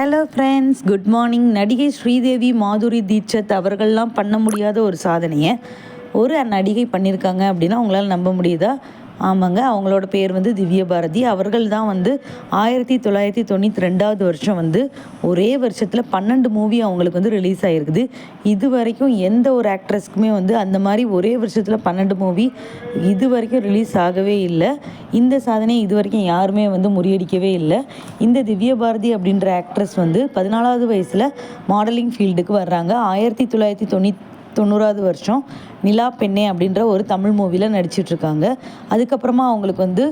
Hello friends good morning நடிகை ஸ்ரீதேவி மாதுரி தீட்சத் அவர்கள்லாம் பண்ண முடியாத ஒரு சாதனையை ஒரு நடிகை பண்ணியிருக்காங்க அப்படின்னா உங்களால் நம்ப முடியுதா? ஆமாங்க அவங்களோட பேர் வந்து திவ்ய பாரதி அவர்கள் தான் வந்து ஆயிரத்தி தொள்ளாயிரத்தி தொண்ணூற்றி ரெண்டாவது வருஷம் வந்து ஒரே வருஷத்தில் பன்னெண்டு மூவி அவங்களுக்கு வந்து ரிலீஸ் ஆகிருக்குது இது வரைக்கும் எந்த ஒரு ஆக்ட்ரஸ்க்குமே வந்து அந்த மாதிரி ஒரே வருஷத்தில் பன்னெண்டு மூவி இது வரைக்கும் ரிலீஸ் ஆகவே இல்லை. இந்த சாதனையை இது வரைக்கும் யாருமே வந்து முறியடிக்கவே இல்லை. இந்த திவ்ய பாரதி அப்படின்ற ஆக்ட்ரஸ் வந்து பதினாலாவது வயசில் மாடலிங் ஃபீல்டுக்கு வர்றாங்க. ஆயிரத்தி தொள்ளாயிரத்தி தொண்ணூற்றி தொண்ணூறாவது வருஷம் நிலா பெண்ணே அப்படின்ற ஒரு தமிழ் மூவியில் நடிச்சிட்ருக்காங்க. அதுக்கப்புறமா அவங்களுக்கு வந்து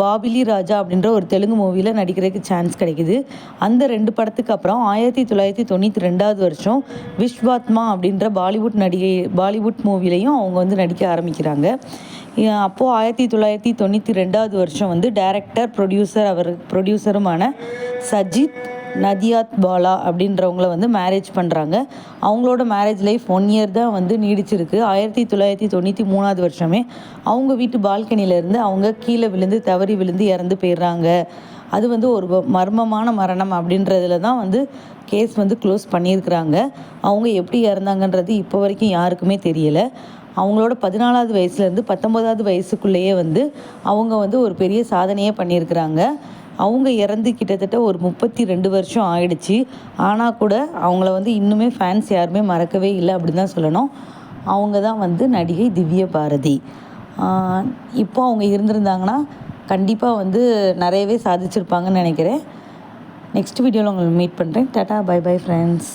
பாபிலி ராஜா அப்படின்ற ஒரு தெலுங்கு மூவியில் நடிக்கிறதுக்கு சான்ஸ் கிடைக்குது. அந்த ரெண்டு படத்துக்கு அப்புறம் ஆயிரத்தி தொள்ளாயிரத்தி தொண்ணூற்றி ரெண்டாவது வருஷம் விஸ்வாத்மா அப்படின்ற பாலிவுட் நடிகை பாலிவுட் மூவிலையும் அவங்க வந்து நடிக்க ஆரம்பிக்கிறாங்க. அப்போது ஆயிரத்தி தொள்ளாயிரத்தி தொண்ணூற்றி ரெண்டாவது வருஷம் வந்து டைரக்டர் ப்ரொடியூசர் அவர் ப்ரொடியூசருமான சஜித் நதியாத் பாலா அப்படின்றவங்கள வந்து மேரேஜ் பண்ணுறாங்க அவங்களோட மேரேஜ் லைஃப் ஒன் இயர் தான் வந்து நீடிச்சிருக்கு. ஆயிரத்தி தொள்ளாயிரத்தி தொண்ணூற்றி மூணாவது வருஷமே அவங்க வீட்டு பால்கனியிலேருந்து அவங்க கீழே விழுந்து தவறி விழுந்து இறந்து போயிடுறாங்க. அது வந்து ஒரு மர்மமான மரணம் அப்படின்றதுல தான் வந்து கேஸ் வந்து க்ளோஸ் பண்ணியிருக்கிறாங்க. அவங்க எப்படி இறந்தாங்கன்றது இப்போ வரைக்கும் யாருக்குமே தெரியலை. அவங்களோட பதினாலாவது வயசுலேருந்து பத்தொம்போதாவது வயசுக்குள்ளேயே வந்து அவங்க வந்து ஒரு பெரிய சாதனையே பண்ணியிருக்கிறாங்க. அவங்க இறந்து கிட்டத்தட்ட ஒரு முப்பத்தி ரெண்டு வருஷம் ஆயிடுச்சு. ஆனால் கூட அவங்கள வந்து இன்னுமே ஃபேன்ஸ் யாருமே மறக்கவே இல்லை அப்படின்னு தான் சொல்லணும். அவங்க தான் வந்து நடிகை திவ்ய பாரதி. இப்போ அவங்க இருந்திருந்தாங்கன்னா கண்டிப்பாக வந்து நிறையவே சாதிச்சிருப்பாங்கன்னு நினைக்கிறேன். நெக்ஸ்ட் வீடியோவில் உங்களை மீட் பண்ணுறேன் டாட்டா பை பை ஃப்ரெண்ட்ஸ்